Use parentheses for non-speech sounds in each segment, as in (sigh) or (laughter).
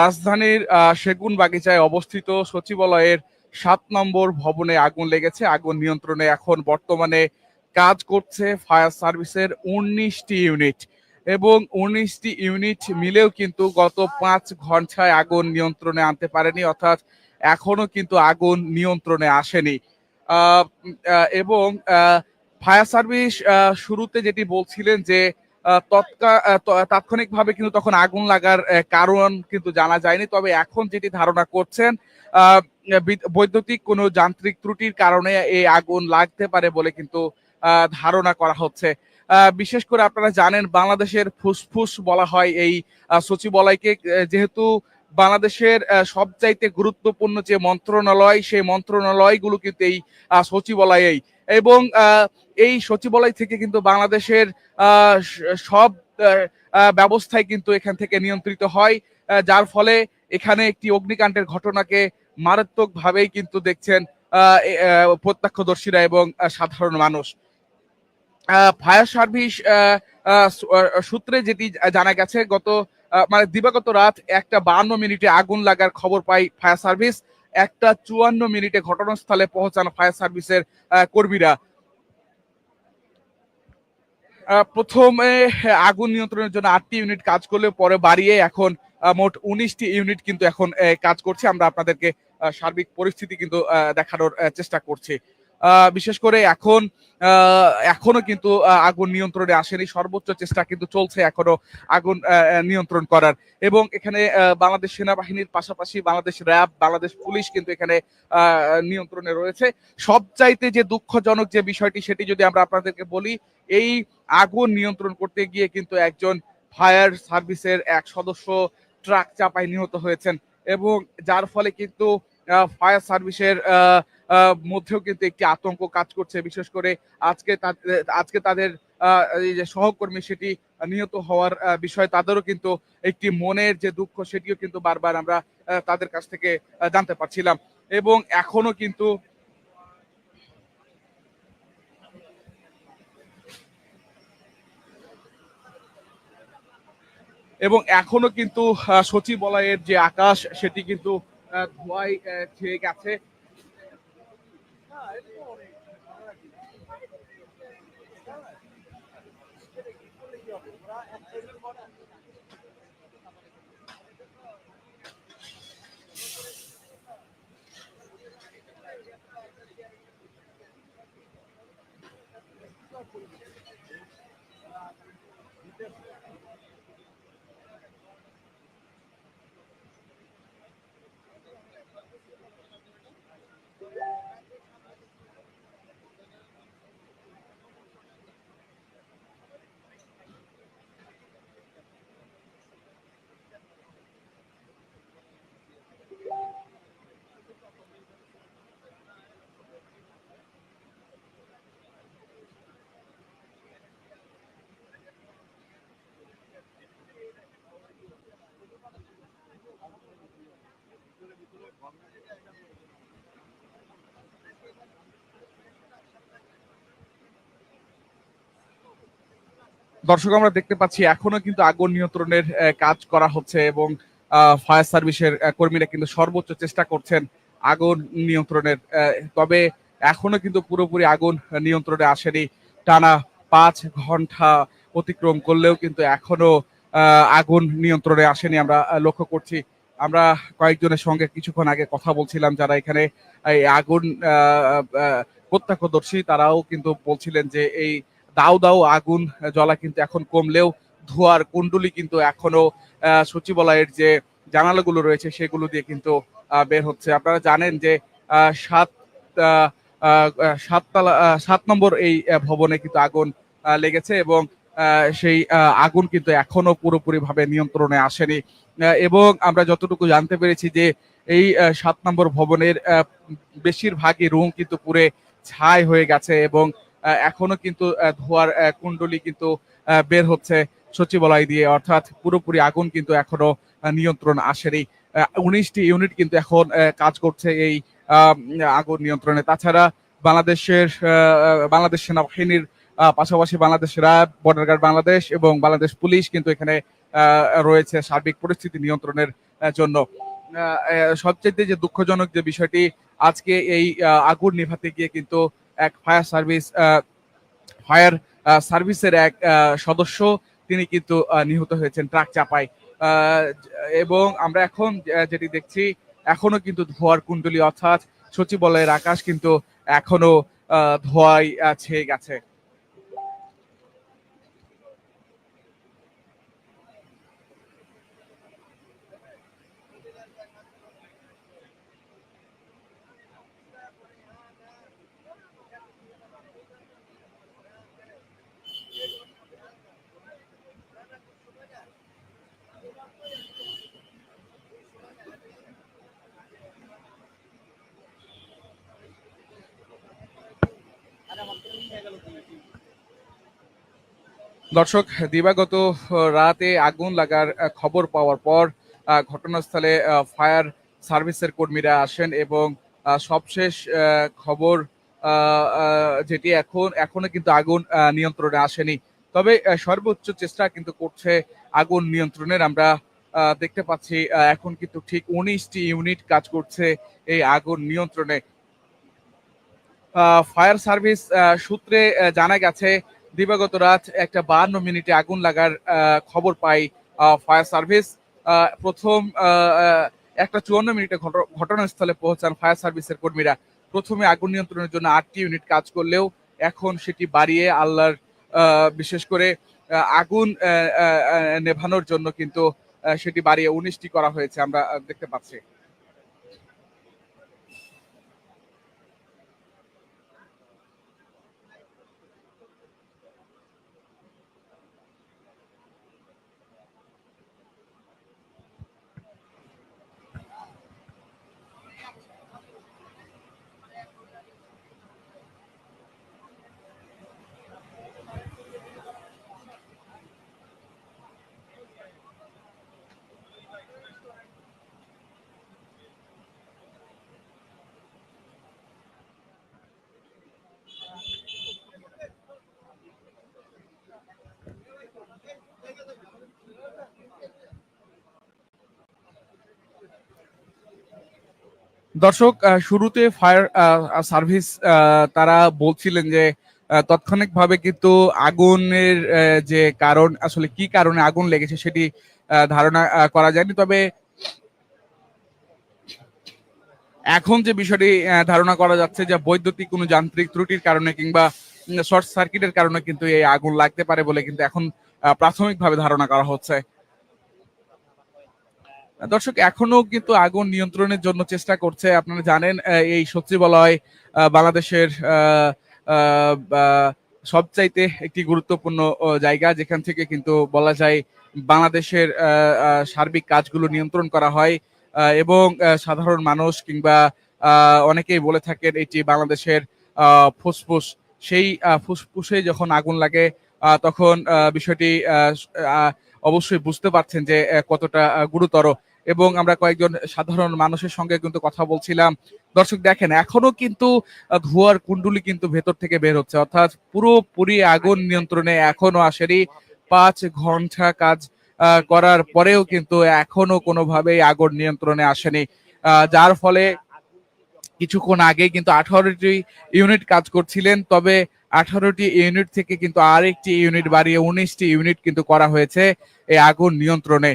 রাজধানীর সেগুন বাগিচায় অবস্থিত সচিবালয়ের সাত নম্বর ভবনে আগুন লেগেছে। আগুন নিয়ন্ত্রণে এখন বর্তমানে কাজ করছে ফায়ার সার্ভিসের উনিশটি ইউনিট এবং উনিশটি ইউনিট মিলেও কিন্তু গত পাঁচ ঘন্টায় আগুন নিয়ন্ত্রণে আনতে পারেনি, অর্থাৎ এখনও কিন্তু আগুন নিয়ন্ত্রণে আসেনি। এবং ফায়ার সার্ভিস শুরুতে যেটি বলছিলেন যে তাৎক্ষণিকভাবে কিন্তু তখন আগুন লাগার কারণ কিন্তু জানা যায়নি। তবে এখন যেটি ধারণা করছেন বৈদ্যুতিক কোনো যান্ত্রিক ত্রুটির কারণে এই আগুন লাগতে পারে বলে কিন্তু ধারণা করা হচ্ছে। বিশেষ করে আপনারা জানেন বাংলাদেশের ফুসফুস বলা হয় এই সচিবালয়কে। যেহেতু বাংলাদেশের সবচাইতে গুরুত্বপূর্ণ যে মন্ত্রণালয় সেই মন্ত্রণালয়গুলো কিন্তু এই সচিবালয়েই। এবং আহ, এই সচিবালয় থেকে কিন্তু বাংলাদেশের সব ব্যবস্থাই কিন্তু এখান থেকে নিয়ন্ত্রিত হয় যার ফলে এখানে একটি অগ্নিকাণ্ডের ঘটনাকে মারাত্মকভাবেই কিন্তু দেখছেন প্রত্যক্ষদর্শীরা এবং সাধারণ মানুষ। ফায়ার সার্ভিস সূত্রে যেটি জানা গেছে, গত মানে দিবাগত রাত একটা বান্ন মিনিটে আগুন লাগার খবর পাই ফায়ার সার্ভিস। একটা চুয়ান্ন মিনিটে ঘটনাস্থলে পৌঁছানো ফায়ার সার্ভিসের কর্মীরা। প্রথমে আগুন নিয়ন্ত্রণের জন্য আটটি ইউনিট কাজ করলে পরে বাড়িয়ে এখন মোট উনিশটি ইউনিট কিন্তু এখন কাজ করছে। আমরা আপনাদেরকে সার্বিক পরিস্থিতি কিন্তু দেখানোর চেষ্টা করছি। বিশেষ করে এখন এখনও কিন্তু আগুন নিয়ন্ত্রণে আসেনি। সর্বোচ্চ চেষ্টা কিন্তু চলছে এখনও আগুন নিয়ন্ত্রণ করার। এবং এখানে বাংলাদেশ সেনাবাহিনীর পাশাপাশি বাংলাদেশ র্যাব বাংলাদেশ পুলিশ কিন্তু এখানে নিয়ন্ত্রণে রয়েছে। সবচাইতে যে দুঃখজনক যে বিষয়টি সেটি যদি আমরা আপনাদেরকে বলি এই আগুন নিয়ন্ত্রণ করতে গিয়ে কিন্তু একজন ফায়ার সার্ভিসের এক সদস্য ট্রাক চাপায় নিহত হয়েছেন। এবং যার ফলে কিন্তু ফায়ার সার্ভিসের আহ, মধ্যেও কিন্তু একটি আতঙ্ক কাজ করছে। বিশেষ করে আজকে আজকে তাদের যে সহকর্মী সেটি নিহত হওয়ার বিষয় তাদেরও কিন্তু একটি মনের যে দুঃখ সেটিও কিন্তু বারবার আমরা তাদের কাছ থেকে জানতে পারছিলাম। এবং এখনও কিন্তু এবং এখনও কিন্তু সচিবালয়ের যে আকাশ সেটি কিন্তু আহ, ছেয়ে গেছে। No, দর্শক, আমরা দেখতে পাচ্ছি এখনও কিন্তু আগুন নিয়ন্ত্রণের কাজ করা হচ্ছে এবং ফায়ার সার্ভিসের কর্মীরা কিন্তু সর্বোচ্চ চেষ্টা করছেন আগুন নিয়ন্ত্রণের তবে এখনও কিন্তু পুরোপুরি আগুন নিয়ন্ত্রণে আসেনি। টানা পাঁচ ঘণ্টা অতিক্রম করলেও কিন্তু এখনও আগুন নিয়ন্ত্রণে আসেনি আমরা লক্ষ্য করছি। আমরা কয়েকজনের সঙ্গে কিছুক্ষণ আগে কথা বলছিলাম, যারা এখানে, এই আগুন প্রত্যক্ষদর্শী, তারাও কিন্তু বলছিলেন যে এই দাও দাও আগুন জ্বলা কিন্তু এখন কমলেও ধোয়ার কুণ্ডলি কিন্তু এখনও সচিবালয়ের যে জানালাগুলো রয়েছে সেগুলো দিয়ে কিন্তু বের হচ্ছে। আপনারা জানেন যে সাত সাততলা সাত নম্বর এই ভবনে কিন্তু আগুন লেগেছে এবং সেই আগুন কিন্তু এখনও পুরোপুরি ভাবে নিয়ন্ত্রণে আসেনি। এবং আমরা যতটুকু জানতে পেরেছি যে এই সাত নম্বর ভবনের বেশিরভাগই রুম কিন্তু পুরে ছাই হয়ে গেছে এবং এখনও কিন্তু ধোয়ার কুণ্ডলি কিন্তু বের হচ্ছে সচিবালয় দিয়ে। অর্থাৎ পুরোপুরি আগুন কিন্তু এখনও নিয়ন্ত্রণ আসেনি। উনিশটি ইউনিট কিন্তু এখন কাজ করছে এই আগুন নিয়ন্ত্রণে। তাছাড়া বাংলাদেশের বাংলাদেশ সেনাবাহিনীর পাশাপাশি Bangladesh RAB, border guard Bangladesh এবং বাংলাদেশ পুলিশ কিন্তু এখানে রয়েছে সার্বিক পরিস্থিতি নিয়ন্ত্রণের জন্য। সবচেয়ে যে দুঃখজনক যে বিষয়টি, আজকে এই আগুন নিভাতে গিয়ে কিন্তু এক ফায়ার সার্ভিস ফায়ার সার্ভিসের এক সদস্য তিনি কিন্তু নিহত হয়েছেন ট্রাক চাপায়। এবং আমরা এখন যেটি দেখছি, এখনও কিন্তু ধোয়ার কুণ্ডলী, অর্থাৎ সচিবালয়ের আকাশ কিন্তু এখনও ধোয়াই ছেয়ে গেছে। দর্শক, দিবাগত রাতে আগুন লাগার খবর পাওয়ার পর ঘটনাস্থলে ফায়ার সার্ভিসের কর্মীরা আসেন এবং সবশেষ খবর যেটি এখন, এখনও কিন্তু আগুন নিয়ন্ত্রণে আসেনি। তবে সর্বোচ্চ চেষ্টা কিন্তু করছে আগুন নিয়ন্ত্রণের। আমরা দেখতে পাচ্ছি এখন কিন্তু ঠিক উনিশটি ইউনিট কাজ করছে এই আগুন নিয়ন্ত্রণে। ফায়ার সার্ভিস সূত্রে জানা গেছে দিবাগত রাত একটা বাহান্ন মিনিটে আগুন লাগার খবর পাই ফায়ার সার্ভিস। প্রথম একটা চুয়ান্ন মিনিটে ঘট- ঘটনাস্থলে পৌঁছান ফায়ার সার্ভিসের কর্মীরা। প্রথমে আগুন নিয়ন্ত্রণের জন্য আটটি ইউনিট কাজ করলেও এখন সেটি বাড়িয়ে আল্লাহর বিশেষ করে আগুন নেভানোর জন্য কিন্তু সেটি বাড়িয়ে উনিশটি করা হয়েছে, আমরা দেখতে পাচ্ছি। দর্শক শুরুতে ফায়ার সার্ভিস তারা বলছিলেন যে তাৎক্ষণিকভাবে কিন্তু আগুনের যে কারণ, আসলে কি কারণে আগুন লেগেছে সেটি ধারণা করা যায়নি। তবে এখন যে বিষয়টি ধারণা করা যাচ্ছে যে বৈদ্যুতিক কোনো যান্ত্রিক ত্রুটির কারণে কিংবা শর্ট সার্কিটের কারণে কিন্তু এই আগুন লাগতে পারে বলে কিন্তু এখন প্রাথমিকভাবে ধারণা করা হচ্ছে। দর্শক, এখনও কিন্তু আগুন নিয়ন্ত্রণের জন্য চেষ্টা করছে। আপনারা জানেন এই সচিবালয় বাংলাদেশের সবচাইতে একটি গুরুত্বপূর্ণ জায়গা, যেখান থেকে কিন্তু বলা যায় বাংলাদেশের সার্বিক কাজগুলো নিয়ন্ত্রণ করা হয়। এবং সাধারণ মানুষ কিংবা অনেকেই বলে থাকেন, এটি বাংলাদেশের ফুসফুস। সেই ফুসফুসে যখন আগুন লাগে তখন বিষয়টি অবশ্যই বুঝতে পারছেন যে কতটা গুরুতর। এবং আমরা কয়েকজন সাধারণ মানুষের সঙ্গে কিন্তু কথা বলছিলাম। দর্শক, দেখেন, এখনও কিন্তু ধোঁয়ার কুণ্ডুলি কিন্তু ভেতর থেকে বের হচ্ছে। অর্থাৎ পুরোপুরি আগুন নিয়ন্ত্রণে এখনও আসেনি। পাঁচ ঘণ্টা কাজ করার পরেও কিন্তু এখনও কোনোভাবেই আগুন নিয়ন্ত্রণে আসেনি। যার ফলে কিছুক্ষণ আগে কিন্তু আঠারোটি ইউনিট কাজ করছিলেন। তবে আঠারোটি ইউনিট থেকে কিন্তু আরেকটি ইউনিট বাড়িয়ে উনিশটি ইউনিট কিন্তু করা হয়েছে এই আগুন নিয়ন্ত্রণে।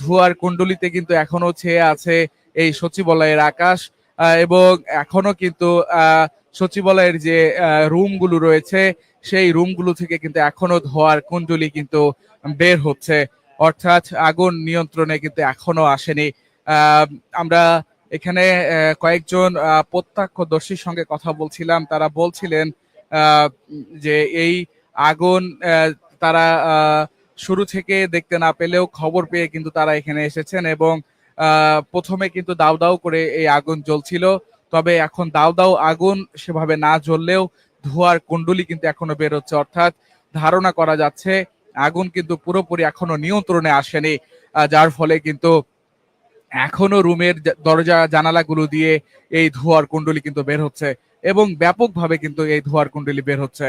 ধোঁয়ার কুণ্ডলিতে কিন্তু এখনও ছেয়ে আছে এই সচিবালয়ের আকাশ এবং এখনও কিন্তু সচিবালয়ের যে রুমগুলো রয়েছে সেই রুমগুলো থেকে কিন্তু এখনও ধোঁয়ার কুণ্ডলি কিন্তু বের হচ্ছে। অর্থাৎ আগুন নিয়ন্ত্রণে কিন্তু এখনও আসেনি। আমরা এখানে কয়েকজন প্রত্যক্ষদর্শীর সঙ্গে কথা বলছিলাম। তারা বলছিলেন যে এই আগুন তারা শুরু থেকে দেখতে না পেলেও খবর পেয়ে কিন্তু তারা এখানে এসেছেন এবং প্রথমে কিন্তু দাউ দাউ করে এই আগুন জ্বলছিল। তবে এখন দাউ দাউ আগুন সেভাবে না জ্বললেও ধোঁয়ার কুণ্ডলি কিন্তু এখনও বের হচ্ছে। অর্থাৎ ধারণা করা যাচ্ছে আগুন কিন্তু পুরোপুরি এখনও নিয়ন্ত্রণে আসেনি। যার ফলে কিন্তু এখনও রুমের দরজা জানালাগুলো দিয়ে এই ধোঁয়ার কুণ্ডলি কিন্তু বের হচ্ছে। এবং ব্যাপকভাবে কিন্তু এই ধোয়ার কুণ্ডলি বের হচ্ছে।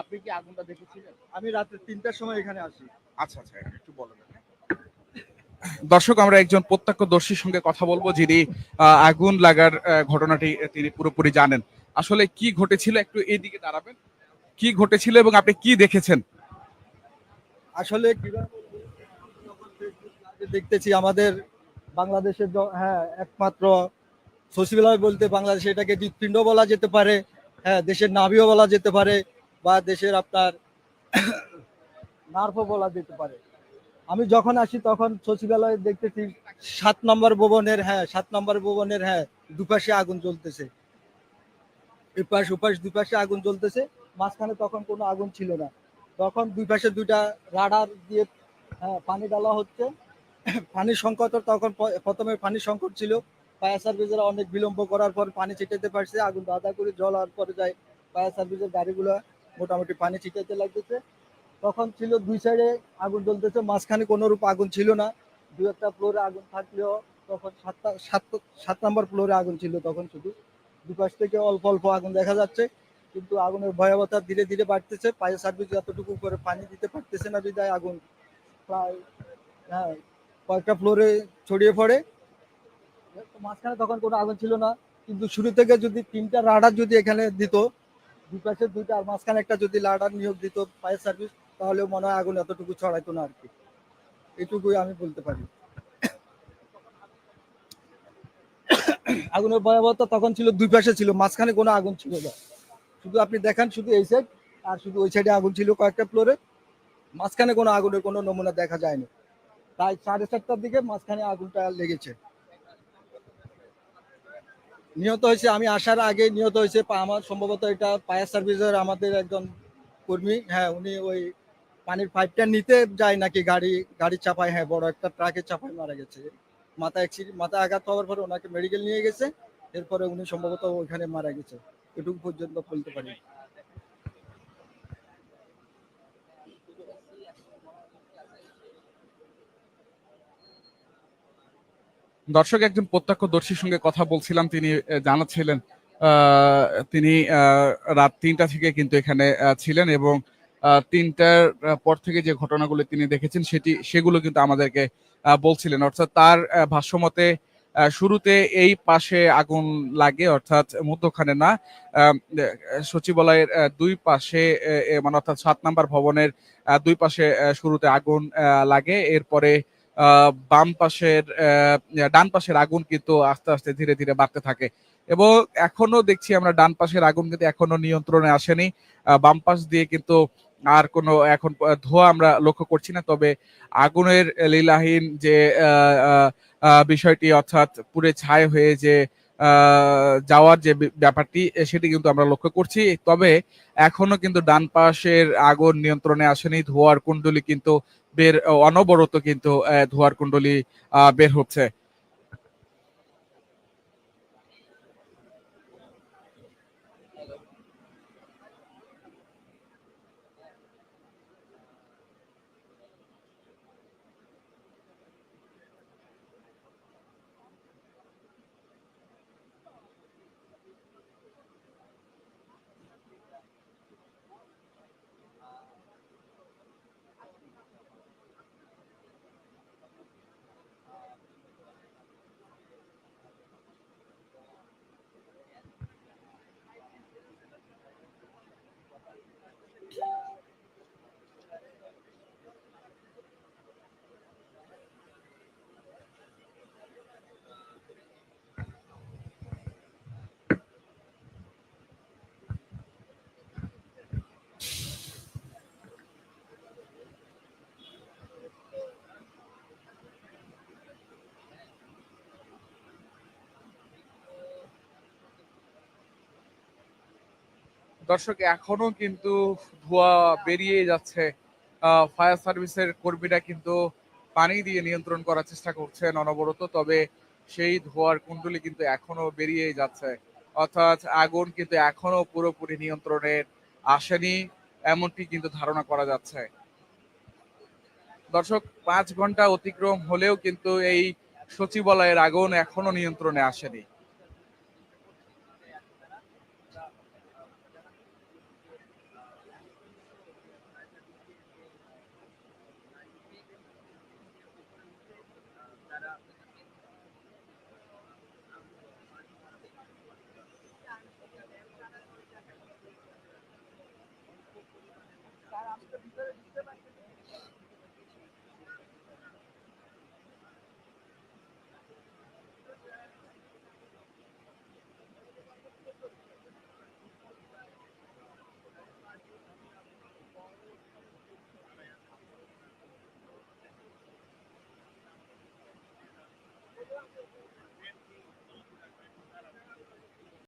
আপনি কি আগুনটা দেখেছিলেন? আমি রাত্রে তিনটার সময় এখানে আসি। আচ্ছা আচ্ছা একটু বলেন দর্শক আমরা একজন প্রত্যক্ষদর্শীর সঙ্গে কথা বলব যিনি আগুন লাগার ঘটনাটি তিনি পুরোপুরি জানেন। আসলে কি ঘটেছিল? একটু এইদিকে দাঁড়াবেন। কি ঘটেছিল এবং আপনি কি দেখেছেন? আসলে দেখতেছি আমাদের বাংলাদেশের হ্যাঁ একমাত্র সচিবালয় বলতে বাংলাদেশে এটাকে হৃৎপিণ্ড বলা যেতে পারে হ্যাঁ দেশের নাভিও বলা যেতে পারে বা দেশের আপনার (coughs) নার্ভও বলা যেতে পারে। আমি যখন আসি তখন সচিবালয়ে দেখতেছি সাত নম্বর ভবনের হ্যাঁ সাত নম্বর ভবনের হ্যাঁ দুপাশে আগুন জ্বলতেছে। এপাশ ওপাশ দুপাশে আগুন জ্বলতেছে। মাঝখানে তখন কোনো আগুন ছিল না। তখন দুই পাশে দুইটা রাডার দিয়ে হ্যাঁ, পানি ডালা হচ্ছে। (coughs) পানির সংকট তখন প্রথমে পানির সংকট ছিল। ফায়ার সার্ভিসের অনেক বিলম্ব করার পর পানি ছিটাতে পারছে। আগুন দাদা করে জল আর পরে যায়। ফায়ার সার্ভিসের গাড়িগুলো মোটামুটি পানি ছিটাতে লাগতেছে। তখন ছিল দুই সাইডে আগুন জ্বলতেছে, মাঝখানে কোনো রূপ আগুন ছিল না। দু একটা ফ্লোরে আগুন থাকলেও তখন সাতটা, সাত সাত নম্বর ফ্লোরে আগুন ছিল তখন শুধু। দুপাশ থেকে অল্প অল্প আগুন দেখা যাচ্ছে, কিন্তু আগুনের ভয়াবহতা ধীরে ধীরে বাড়তেছে। ফায়ার সার্ভিস যতটুকু করে পানি দিতে পারতেছে না বিদায় আগুন প্রায় হ্যাঁ কয়েকটা ফ্লোরে ছড়িয়ে পড়ে। মাঝখানে তখন কোনো আগুন ছিল না, কিন্তু শুরু থেকে যদি তিনটা রাডার যদি এখানে দিত দুই পাশে দুইটা, আর মাঝখানে একটা যদি রাডার নিয়োগ দিত ফায়ার সার্ভিস তাহলেও মনে হয় আগুন এতটুকু ছড়াইতো না আর কি। এটুকুই আমি বলতে পারি। আগুনের ভয়াবহতা তখন ছিল দুই পাশে ছিল, মাঝখানে কোনো আগুন ছিল না। শুধু আপনি দেখেন শুধু এই সাইড আর শুধু ওই সাইডে আগুন ছিল কয়েকটা ফ্লোরে মাঝখানে কোনো আগুনের কোনো নমুনা দেখা যায়নি। তাই সাড়ে চারটার দিকে মাঝখানে আগুনটা লেগেছে। নিহত হয়েছে, আমি আসার আগে নিহত হয়েছে আমার সম্ভবত এটা ফায়ার সার্ভিসের আমাদের একজন কর্মী। হ্যাঁ উনি ওই পানির পাইপটা নিতে যায় নাকি গাড়ি গাড়ি চাপায় হ্যাঁ বড় একটা ট্রাকে চাপায় মারা গেছে। মাথা অ্যাক্সিডেন্ট মাথা আঘাত হওয়ার পরে ওনাকে মেডিকেল নিয়ে গেছে, এরপরে উনি সম্ভবত ওইখানে মারা গেছে। এটুকু পর্যন্ত বলতে পারি। দর্শক, একজন প্রত্যক্ষদর্শীর সঙ্গে কথা বলছিলাম। তিনি জানাচ্ছিলেন তিনি রাত তিনটা থেকে কিন্তু এখানে ছিলেন এবং তিনটার পর থেকে যে ঘটনাগুলো তিনি দেখেছেন, সেটি, সেগুলো কিন্তু আমাদেরকে বলছিলেন। অর্থাৎ তার ভাষ্যমতে শুরুতে এই পাশে আগুন লাগে, অর্থাৎ মধ্যখানে না সচিবালয়ের দুই পাশে মানে অর্থাৎ সাত নাম্বার ভবনের দুই পাশে শুরুতে আগুন লাগে। এরপরে বাম পাশের ডান পাশের আগুন কিন্তু আস্তে আস্তে ধীরে ধীরে বাড়তে থাকে। এবং এখনও দেখছি আমরা ডান পাশের আগুন কিন্তু এখনও নিয়ন্ত্রণে আসেনি। বাম পাশ দিয়ে কিন্তু আর কোনো এখন ধোঁয়া আমরা লক্ষ্য করছি না। তবে আগুনের লীলাহীন যে বিষয়টি অর্থাৎ পুরে ছাই হয়ে যে যাওয়ার যে ব্যাপারটি সেটি কিন্তু আমরা লক্ষ্য করছি। তবে এখনও কিন্তু ডান পাশের আগুন নিয়ন্ত্রণে আসেনি। ধোঁয়ার কুণ্ডলী কিন্তু বের অনবরত কিন্তু ধোয়ার কুণ্ডলী বের হচ্ছে। দর্শক, এখনও কিন্তু ধোঁয়া বেরিয়ে যাচ্ছে। ফায়ার সার্ভিসের কর্মীরা কিন্তু পানি দিয়ে নিয়ন্ত্রণ করার চেষ্টা করছেন অনবরত, তবে সেই ধোঁয়ার কুণ্ডলি কিন্তু এখনও বেরিয়ে যাচ্ছে। অর্থাৎ আগুন কিন্তু এখনও পুরোপুরি নিয়ন্ত্রণে আসেনি, এমনটি কিন্তু ধারণা করা যাচ্ছে। দর্শক, পাঁচ ঘণ্টা অতিক্রম হলেও কিন্তু এই সচিবালয়ের আগুন এখনও নিয়ন্ত্রণে আসেনি। caramba,